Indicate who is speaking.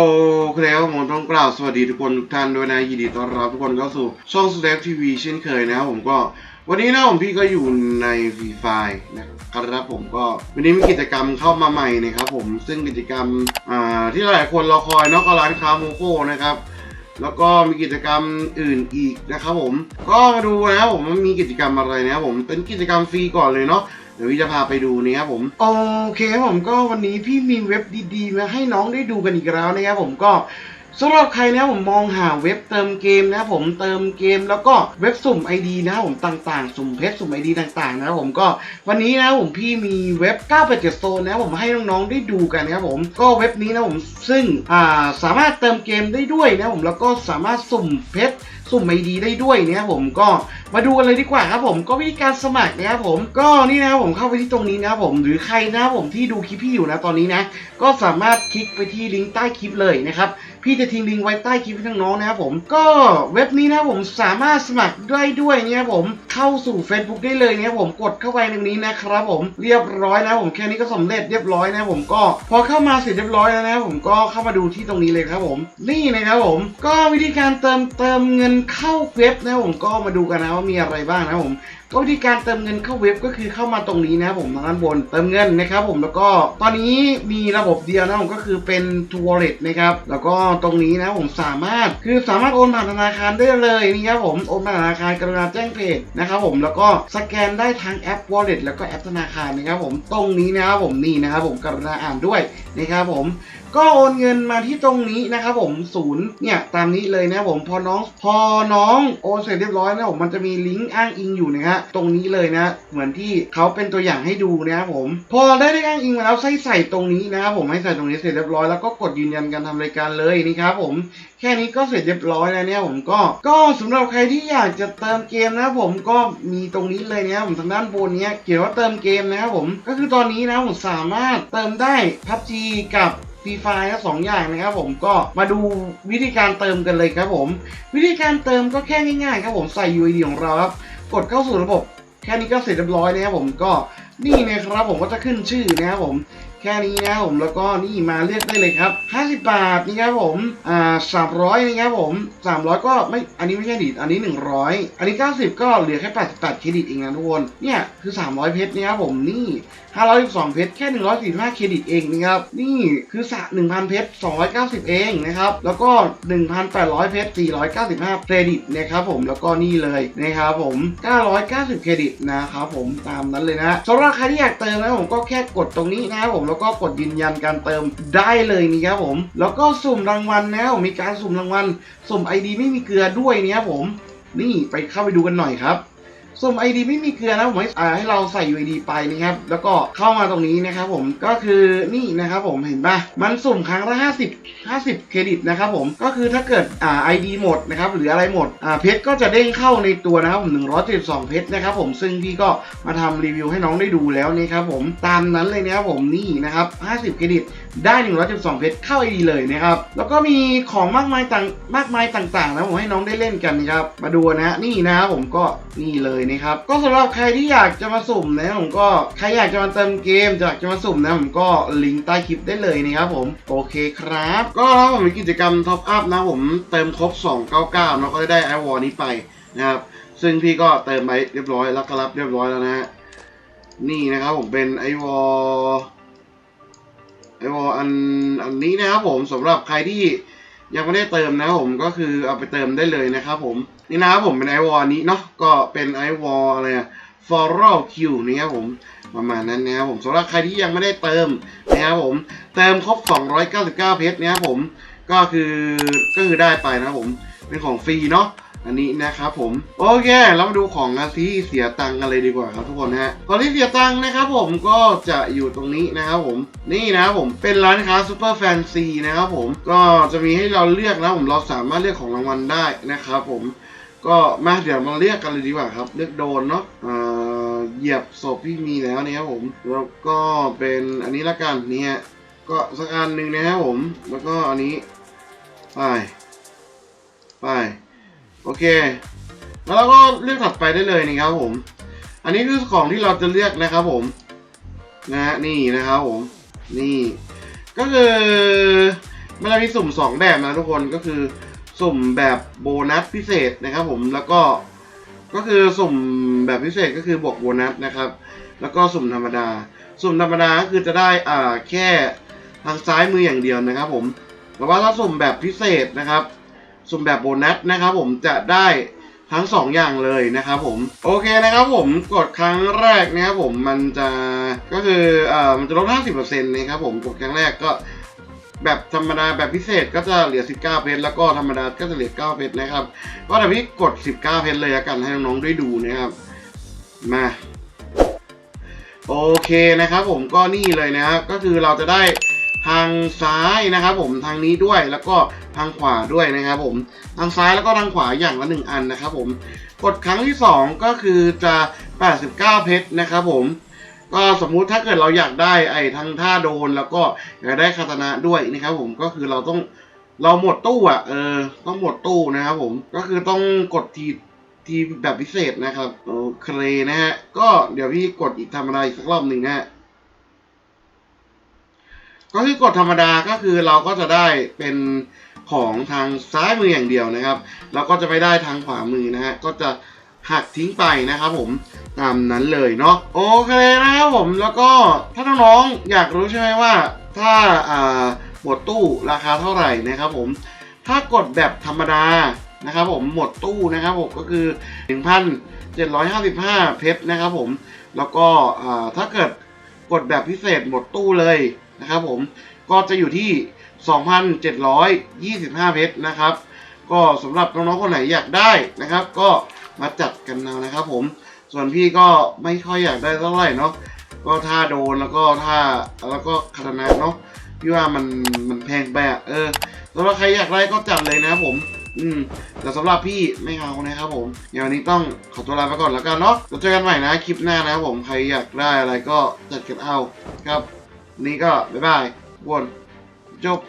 Speaker 1: โอเคครับผมต้องกล่าวสวัสดีทุกคนทุกท่านด้วยนะยินดีต้อนรับทุกคนเข้าสู่ช่อง s l a p TV เช่นเคยนะครับผมก็วันนี้นะผมพี่ก็อยู่ในฟรีไฟนะครับผมก็วันนี้มีกิจกรรมเข้ามาใหม่นะครับผมซึ่งกิจกรรมอ่าที่หลายคนรอคอยเนอะก็ร้านค้าโมโก้นะครับแล้วก็มีกิจกรรมอื่นอีกนะครับผมก็มาดูนะครับผมว่ามีกิจกรรมอะไรนะครับผมเป็นกิจกรรมฟรีก่อนเลยเนาะ ดี๋ยวพี่จะพาไปดูนี่ครับผมโอเคครับผมก็วันนี้พี่มีเว็บดีๆ มาให้น้องได้ดูกันอีกแล้วนะครับผมก็ สำหรับใครนะผมมองหาเว็บเติมเกมนะผมเติมเกมแล้วก็เว็บสุ่ม ID นะผมต่างๆ สุ่มเพชรสุ่ม ID ต่างๆ นะผมก็วันนี้นะผมพี่มีเว็บ 987โซนนะผมให้น้องๆได้ดูกันนะครับผมก็เว็บนี้นะผมซึ่งอ่าสามารถเติมเกมได้ด้วยนะผมแล้วก็สามารถสุ่มเพชรสุ่มไอดีได้ด้วยเนี่ยครับผมก็มาดูกันเลยดีกว่าครับผมก็วิธีการสมัครนะครับผมก็นี่นะครับผมเข้าไปที่ตรงนี้นะครับผมหรือใครนะครับผมที่ดูคลิปพี่อยู่นะตอนนี้นะ ก็สามารถคลิกไปที่ลิงก์ใต้คลิปเลยนะครับ พี่จะทิ้งลิงก์ไว้ใต้คลิปให้น้องๆนะครับผมก็เว็บนี้นะครับผมสามารถสมัครได้ด้วยเนี่ยผมเข้าสู่ Facebook ได้เลยเนี่ยผมกดเข้าไปตรงนี้นะครับผมเรียบร้อยแล้วผมแค่นี้ก็สำเร็จเรียบร้อยนะผมก็พอเข้ามาเสร็จเรียบร้อยแล้วนะผมก็เข้ามาดูที่ตรงนี้เลยครับผม นี่นะครับผม ก็วิธีการเติมเติมเงินเข้าเว็บนะผมก็มาดูกันนะว่ามีอะไรบ้างนะผม ก็วิธีการเติมเงินเข้าเว็บก็คือเข้ามาตรงนี้นะครับผมทางด้านบนเติมเงินนะครับผมแล้วก็ตอนนี้มีระบบเดียวนะผมก็คือเป็น t o Wallet นะครับแล้วก็ตรงนี้นะผมสามารถคือสามารถโอนผ่านธนาคารได้เลยนี่ครับผมโอนผ่านธนาคารกรุณาแจ้งเพจนะครับผมแล้วก็สแกนได้ทั้งแอป Wallet แล้วก็แอปธนาคารนะครับผมตรงนี้นะครับผมนี่นะครับผมกรุณาอ่านด้วยนะครับผม ก็โอนเงินมาที่ตรงนี้นะครับผมศูนย์เนี่ยตามนี้เลยนะครับผมพอน้องพอน้องโอนเสร็จเรียบร้อยนะผมมันจะมีลิงก์อ้างอิงอยู่นะฮะตรงนี้เลยนะ เหมือนที่เขาเป็นตัวอย่างให้ดูนะครับผม พอได้ได้อ้างอิงมาแล้วใส่ใส่ตรงนี้นะครับผมให้ใส่ตรงนี้เสร็จเรียบร้อยแล้วก็กดยืนยันการทำรายการเลยนี่ครับผมแค่นี้ก็เสร็จเรียบร้อยแล้วเนี่ยผมก็ก็สำหรับใครที่อยากจะเติมเกมนะครับผมก็มีตรงนี้เลยนะครับผมทางด้านบนเนี้ยเขียนว่าเติมเกมนะครับผมก็คือตอนนี้นะผมสามารถเติมได้ PUBG กับ ฟรีไฟล์ก็สองอย่างนะครับผมก็มาดูวิธีการเติมกันเลยครับผม วิธีการเติมก็แค่ง่ายๆครับผมใส่ UID ของเราครับกดเข้าสู่ระบบ แค่นี้ก็เสร็จเรียบร้อยนะครับผมก็นี่นะครับผมก็จะขึ้นชื่อนะครับผม แค่นี้นะครับผมแล้วก็นี่มาเลือกได้เลยครับ 50 บาทนี่ครับผมอ่า300นี่ครับผม 300 ก็ไม่อันนี้ไม่ใช่ดิอันนี้ 100 อันนี้ 90 ก็เหลือแค่88เครดิตเองนะทุกคนเนี่ยคือ 300 เพชรนี่ครับผมนี่512เพชรแค่ 145เครดิตเองนะครับนี่คือสะ1,000 เพชร290 เองนะครับแล้วก็ 1,800 เพชร495เครดิตนะครับผมแล้วก็นี่เลยนะครับผม 990 เครดิตนะครับผมตามนั้นเลยนะสำหรับใครที่อยากเติมนะผมก็แค่กดตรงนี้นะครับผมแล้วก็กดยืนยันการเติมได้เลยนี่ครับผม แล้วก็สุ่มรางวัลนะครับผมมีการสุ่มรางวัลสุ่ม ID ไม่มีเกลือด้วยนี่ครับผม นี่ไปเข้าไปดูกันหน่อยครับ สุ่ม ID ไม่มีเกลือนะผมให้อ่าให้เราใส่ UID ไปนะครับ แล้วก็เข้ามาตรงนี้นะครับผมก็คือนี่นะครับผมเห็นปะมันสุ่มครั้งละ 50 50 เครดิตนะครับผมก็คือถ้าเกิดอ่า ID หมดนะครับหรืออะไรหมดอ่าเพชรก็จะเด้งเข้าในตัวนะครับผม172 เพชรนะครับผมซึ่งพี่ก็มาทำรีวิวให้น้องได้ดูแล้วนะครับผมตามนั้นเลยนะครับผมนี่นะครับ 50 เครดิตได้172เพชรเข้า ID เลยนะครับ แล้วก็มีของมากมายต่างมากมายต่างๆนะผมให้น้องได้เล่นกันนะครับ มาดูนะนี่นะครับผมก็นี่เลยนะครับ ก็สำหรับใครที่อยากจะมาสุ่มนะผมก็ใครอยากจะมาเติมเกมอยากจะมาสุ่มนะผมก็ลิงก์ใต้คลิปได้เลยนะครับผมโอเคครับ ก็แล้วผมมีกิจกรรมท็อปอัพนะผมเติมครบ 299เนาะก็ได้ไอวอร์นี้ไปนะครับซึ่งพี่ก็เติมไปเรียบร้อยแล้วก็รับเรียบร้อยแล้วนะฮะนี่นะครับผมเป็นไอวอล ไอวอลอันอันนี้นะครับผมสำหรับใครที่ยังไม่ได้เติมนะครับผมก็คือเอาไปเติมได้เลยนะครับผมนี่นะครับผมเป็นไอวอลนี้เนาะก็เป็นไอวอลอะไรอะ floral q นี่ครับผมประมาณนั้นนะครับผมสำหรับใครที่ยังไม่ได้เติมนะครับผม เติมครบ 299 เพชรนะครับผมก็คือก็คือได้ไปนะครับผมเป็นของฟรีเนาะ อันนี้นะครับผมโอเคเรามาดูของที่เสียตังค์กันเลยดีกว่าครับทุกคนฮะของที่เสียตังค์นะครับผมก็จะอยู่ตรงนี้นะครับผมนี่นะครับผมเป็นร้านค้าซูเปอร์แฟนซีนะครับผมก็จะมีให้เราเลือกนะผมเราสามารถเลือกของรางวัลได้นะครับผมก็มาเดี๋ยวมาเลือกกันเลยดีกว่าครับ เลือกโดนเนาะอ่าเหยียบศพที่มีแล้วเนี่ยครับผมแล้วก็เป็นอันนี้ละกันเนี่ยก็สักอันหนึ่งนะครับผม แล้วก็อันนี้ไปไป โอเค แล้วเราก็เลือกถัดไปได้เลยนี่ครับผม อันนี้คือของที่เราจะเลือกนะครับผม นะฮะนี่นะครับผม นี่ ก็คือมันจะมีสุ่มสองแบบนะทุกคนก็คือสุ่มแบบโบนัสพิเศษนะครับผมแล้วก็ก็คือสุ่มแบบพิเศษก็คือบวกโบนัสนะครับ แล้วก็สุ่มธรรมดา สุ่มธรรมดาก็คือจะได้อ่าแค่ทางซ้ายมืออย่างเดียวนะครับผมแต่ว่าถ้าสุ่มแบบพิเศษนะครับ สุ่มแบบโบนัสนะครับผมจะได้ทั้งสองอย่างเลยนะครับผมโอเคนะครับผมกดครั้งแรกนะครับผมมันจะก็คือเอ่อมันจะลด 50%นะครับผมกดครั้งแรกก็แบบธรรมดาแบบพิเศษก็จะเหลือ 19 เพชรแล้วก็ธรรมดาก็จะเหลือ 9 เพชรนะครับ ก็เดี๋ยวพี่กด 19 เพชรเลยละกันให้น้องๆได้ดูนะครับมาโอเคนะครับผมก็นี่เลยนะครับก็คือเราจะได้ ทางซ้ายนะครับผมทางนี้ด้วยแล้วก็ทางขวาด้วยนะครับผมทางซ้ายแล้วก็ทางขวาอย่างละหนึ่งอันนะครับผมกดครั้งที่สองก็คือจะ 89 เพชรนะครับผมก็สมมุติถ้าเกิดเราอยากได้ไอ้ทางท่าโดนแล้วก็อยากได้คาตานะด้วยนะครับผมก็คือเราต้องเราหมดตู้อะเออต้องหมดตู้นะครับผมก็คือต้องกดทีทีแบบพิเศษนะครับโอเคนะฮะก็เดี๋ยวพี่กดอีกธรรมดาอีกสักรอบหนึ่งนะฮะ ก็คือกดธรรมดาก็คือเราก็จะได้เป็นของทางซ้ายมืออย่างเดียวนะครับ เราก็จะไม่ได้ทางขวามือนะฮะก็จะหักทิ้งไปนะครับผมตามนั้นเลยเนาะโอเคนะครับผมแล้วก็ถ้าน้องๆอยากรู้ใช่ไหมว่า ถ้าอ่าหมดตู้ราคาเท่าไหร่นะครับผมถ้ากดแบบธรรมดานะครับผมหมดตู้นะครับผมก็คือ 1,755 เพชรนะครับผมแล้วก็อ่าถ้าเกิดกดแบบพิเศษหมดตู้เลย นะครับผมก็จะอยู่ที่ 2,725 เพชรนะครับ ก็สำหรับน้องๆคนไหนอยากได้นะครับ ก็มาจัดกันเอานะครับ ผมส่วนพี่ก็ไม่ค่อยอยากได้เท่าไหร่เนาะก็ถ้าโดนแล้วก็ถ้าแล้วก็คาตานะเนาะพี่ว่ามันมันแพงไปอะเออสำหรับใครอยากได้ก็จัดเลยนะครับผม อืมแต่สำหรับพี่ไม่เอานะครับผมอย่างวันนี้ต้องขอตัวลาไปก่อนแล้วกันเนาะเราเจอกันใหม่นะคลิปหน้านะครับผมใครอยากได้อะไรก็จัดกันเอาครับ นี้ก็บ๊ายบายวุ่นจบ